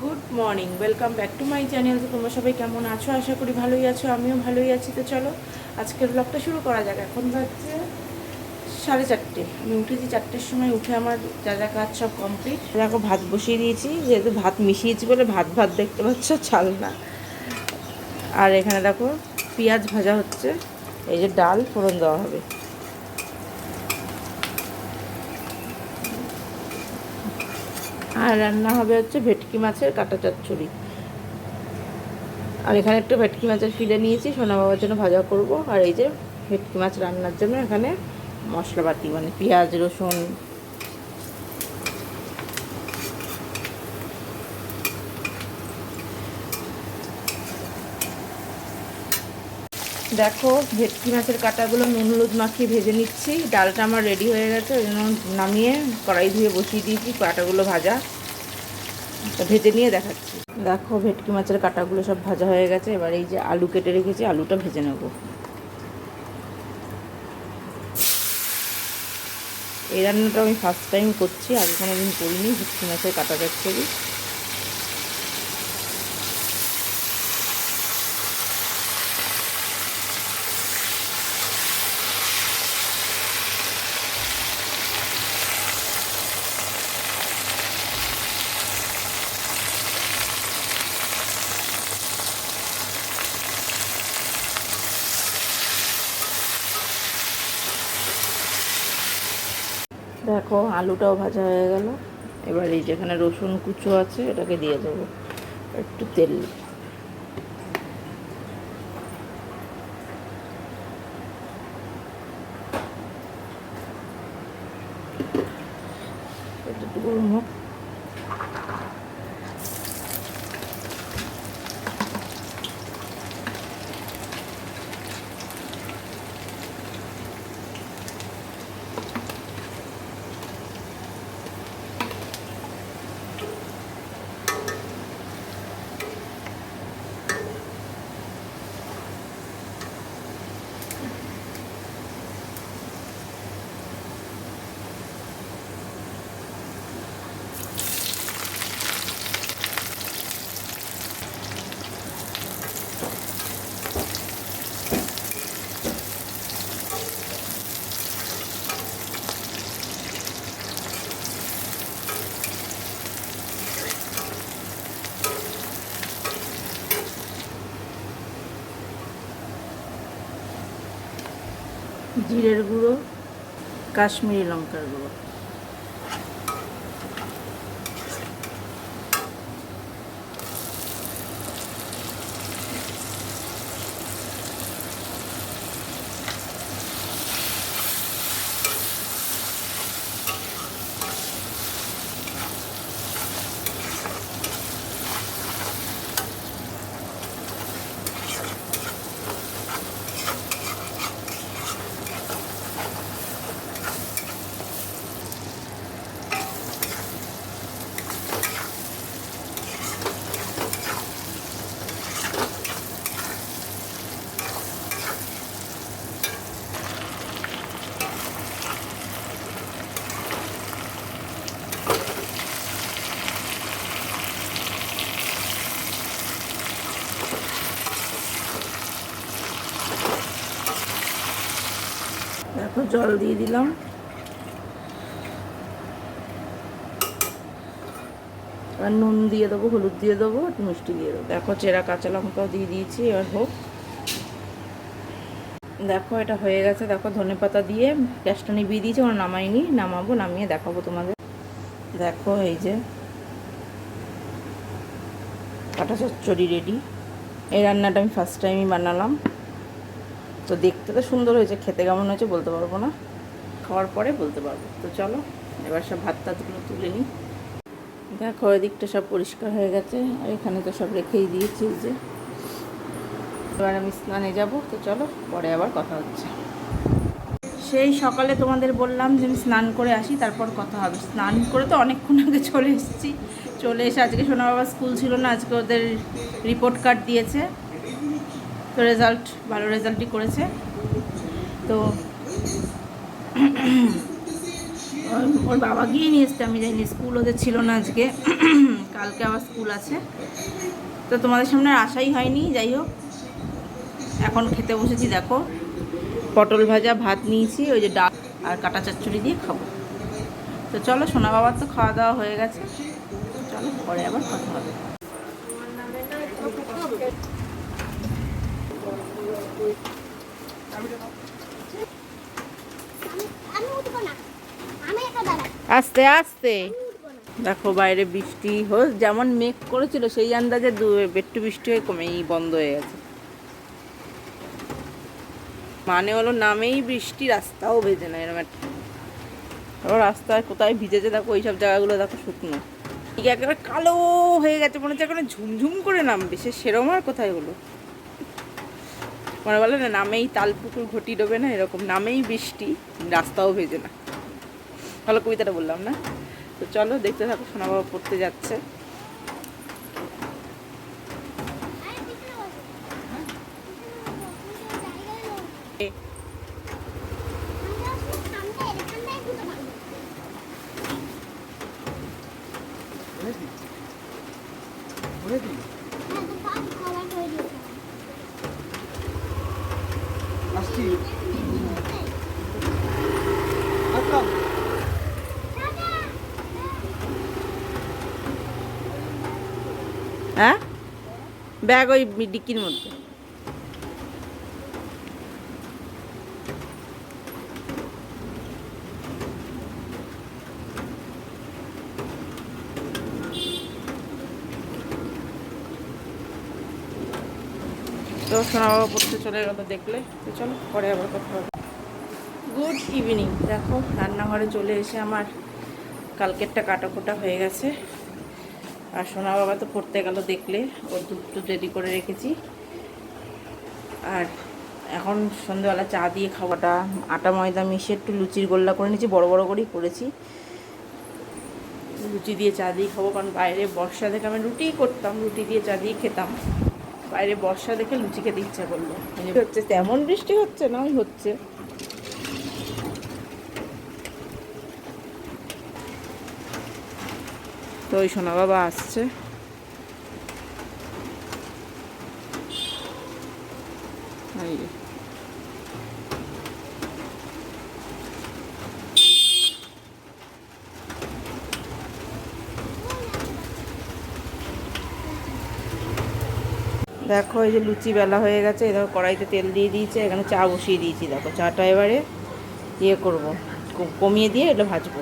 Good morning welcome back to my channel তো তোমরা সবাই কেমন আছো? আশা করি ভালোই আছো, আমিও ভালোই আছি। তো চলো, আজকের ব্লগটা শুরু করা যাক। এখন বাজছে সাড়ে চারটে। আমি উঠেছি চারটের সময়, উঠে আমার যা যা কাজ সব কমপ্লিট দেখো, ভাত বসিয়ে দিয়েছি, যেহেতু ভাত মিশিয়েছি বলে ভাত ভাত দেখতে পাচ্ছ চাল না। আর এখানে দেখো, পেঁয়াজ ভাজা হচ্ছে। এই যে ডাল, ফোড়ন দেওয়া হবে। আর রান্না হবে হচ্ছে ভেটকি মাছের কাটা চচ্চড়ি। আর এখানে একটু ভেটকি মাছের ফিলে নিয়েছি, সোনা বাবার জন্য ভাজা করব। আর এই যে ভেটকি মাছ রান্নার জন্য এখানে মশলাপাতি মানে পেঁয়াজ, রসুন দেখো, ভেটকি মাছের কাটাগুলো নুন হলুদ মাখিয়ে ভেজে নিচ্ছি। ডালটা আমার রেডি হয়ে গেছে, ওই জন্য নামিয়ে কড়াই ধুয়ে বসিয়ে দিয়েছি, কাটাগুলো ভাজা। ভেজে নিয়ে দেখাচ্ছি। দেখো, ভেটকি মাছের কাটাগুলো সব ভাজা হয়ে গেছে, এবার এই যে আলু কেটে রেখেছি, আলুটা ভেজে নেব। এই রান্নাটা আমি ফার্স্ট টাইম করছি, আগে কোনো দিন করিনি, ভেটকি মাছের কাটা যাচ্ছে দেখো, আলুটাও ভাজা হয়ে গেল। এবার এই যেখানে রসুন কুচো আছে এটাকে দিয়ে দেবো একটু তেল। একটু গরম হোক। জিরের গুঁড়ো কাশ্মীরি লঙ্কার গুঁড়ো দেখো জল দিয়ে দিলাম। এবার নুন দিয়ে দেবো, হলুদ দিয়ে দেবো মিষ্টি দিয়ে দেবো। দেখো চেরা কাঁচা লঙ্কাও দিয়ে দিয়েছি, এবার হোক। দেখো এটা হয়ে গেছে, দেখো ধনে পাতা দিয়ে গ্যাসটা নিভিয়ে দিয়েছি ওরা নামাইনি, নামাবো, নামিয়ে দেখাবো তোমাদের। দেখো এই যে কাটা চচ্চড়ি রেডি এই রান্নাটা আমি ফার্স্ট টাইমই বানালাম। তো দেখতে তো সুন্দর হয়েছে খেতে কেমন হয়েছে বলতে পারব না। খাওয়ার পরে বলতে পারব। তো চলো এবার সব ভাত টাতগুলো তুলে নিই। দেখো এদিকটা সব পরিষ্কার হয়ে গেছে আর এখানে তো সব রেখেই দিয়েছি যে। এবার আমি স্নানে যাব তো চলো পরে আবার কথা হচ্ছে। সেই সকালে তোমাদের বললাম যে আমি স্নান করে আসি তারপর কথা হবে। স্নান করে তো অনেকক্ষণ আগে চলে এসেছি। চলে এসে আজকে সোনা বাবা স্কুল ছিল না আজকে ওদের রিপোর্ট কার্ড দিয়েছে। তো রেজাল্ট, ভালো রেজাল্টই করেছে। তো ওর- বাবা গিয়ে নিয়ে এসছে, আমি যাইনি স্কুল ওদের ছিল না আজকে। কালকে আবার স্কুল আছে। তো তোমাদের সামনে আশাই হয়নি, যাই হোক। এখন খেতে বসেছি, দেখো। পটল ভাজা, ভাত নিয়েছি, ওই যে ডাল আর কাটা চচ্চড়ি দিয়ে খাব। তো চলো, সোনা বাবার তো খাওয়া দাওয়া হয়ে গেছে। চলো, পরে আবার কথা হবে আমি উঠবো না আমি একা দাঁড়াই আস্তে আস্তে। দেখো বাইরে বৃষ্টি হোক যেমন মেঘ করেছিল, সেই আন্দাজে একটু বৃষ্টি হয়ে কমেই বন্ধ হয়ে গেছে। মানে হলো নামেই বৃষ্টি, রাস্তাও ভেজে না, এরকম একটা। রাস্তায় কোথায় ভিজেছে দেখো, ওই সব জায়গাগুলো দেখো শুকনো। একেবারে কালো হয়ে গেছে, মনে হচ্ছে এখানে ঝুমঝুম করে নামবে, সে সেরম আর কোথায় হলো? মনে বলে, না, নামেই তালপুকুর ঘটি ডোবে না, এরকম নামেই বৃষ্টি, রাস্তাও ভেজে না। ভালো কবিতাটা বললাম না? তো চলো, দেখতে থাকো সোনা বাবা পড়তে যাচ্ছে। আরে পিছনে বসো পিছনে বসো জায়গায় লোক এ, আমরা আসলে সামনে এখানটায় ঢুকে থাকব হ্যাঁ তো সব খাবার করে দিয়েছে আসছি আসলাম হ্যাঁ? ব্যাগ ওই ডিক্কির মধ্যে। তো সোনা পড়তে চলে গেল দেখলে। তো চলো, পরে আবার কথা হবে। গুড ইভিনিং দেখো, রান্নাঘরে চলে এসে আমার কালকেরটা কাটাকোটা হয়ে গেছে। আর সোনা বাবা তো পড়তে গেল দেখলে, ওর দুধ রেডি করে রেখেছি। আর এখন সন্ধ্যেবেলা চা দিয়ে খাওয়াটা, আটা, ময়দা মিশিয়ে একটু লুচির গোল্লা করে নিয়েছি, বড় বড় করেই করেছি। লুচি দিয়ে চা দিয়ে খাব, কারণ বাইরে বর্ষা দেখে আমি রুটিই করতাম, রুটি দিয়ে চা দিয়ে খেতাম। বাইরে বর্ষা দেখে লুচি খেতে ইচ্ছা করল। মানে হচ্ছে, তেমন বৃষ্টি হচ্ছে না হচ্ছে। ওই সোনা বাবা আসছে। দেখো, এই যে লুচি বেলা হয়ে গেছে। দেখো, কড়াইতে তেল দিয়ে দিয়েছে, এখানে চা বসিয়ে দিয়েছি। দেখো, চাটা এবারে ইয়ে করব, কমিয়ে দিয়ে এটা ভাজবো।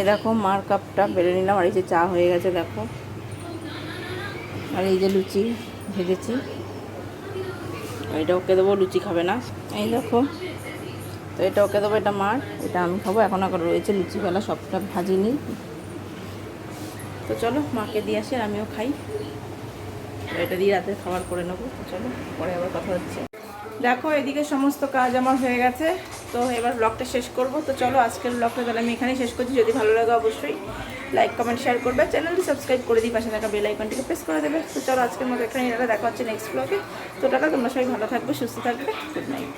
এই দেখো মার কাপটা বেড়ে নিলাম আর এই যে চা হয়ে গেছে দেখো। আর এই যে লুচি ভেজেছি। আর এটা ওকে দেবো লুচি খাবে না। এই দেখো তো এটা ওকে দেবো এটা মার এটা আমি খাব। এখন এখন রয়েছে লুচিবেলা সবটা ভাজিনি তো চলো মাকে দিয়ে আসি আর আমিও খাই। এটা দিয়ে রাতে খাবার করে নেব। তো চলো পরে আবার কথা হচ্ছে। দেখো এদিকে সমস্ত কাজ আমার হয়ে গেছে। তো এবার ব্লগটা শেষ করব। তো চলো আজকের ব্লগটা তাহলে আমি এখানেই শেষ করছি। যদি ভালো লাগে অবশ্যই লাইক কমেন্ট শেয়ার করবে। চ্যানেলটি সাবস্ক্রাইব করে দিই, পাশে থাকা বেল আইকনটিকে প্রেস করে দেবে। তো চলো আজকের মতো এখানে দেখা হচ্ছে নেক্সট ব্লগে তো টাটা, তোমরা সবাই ভালো থাকবে, সুস্থ থাকবে গুড নাইট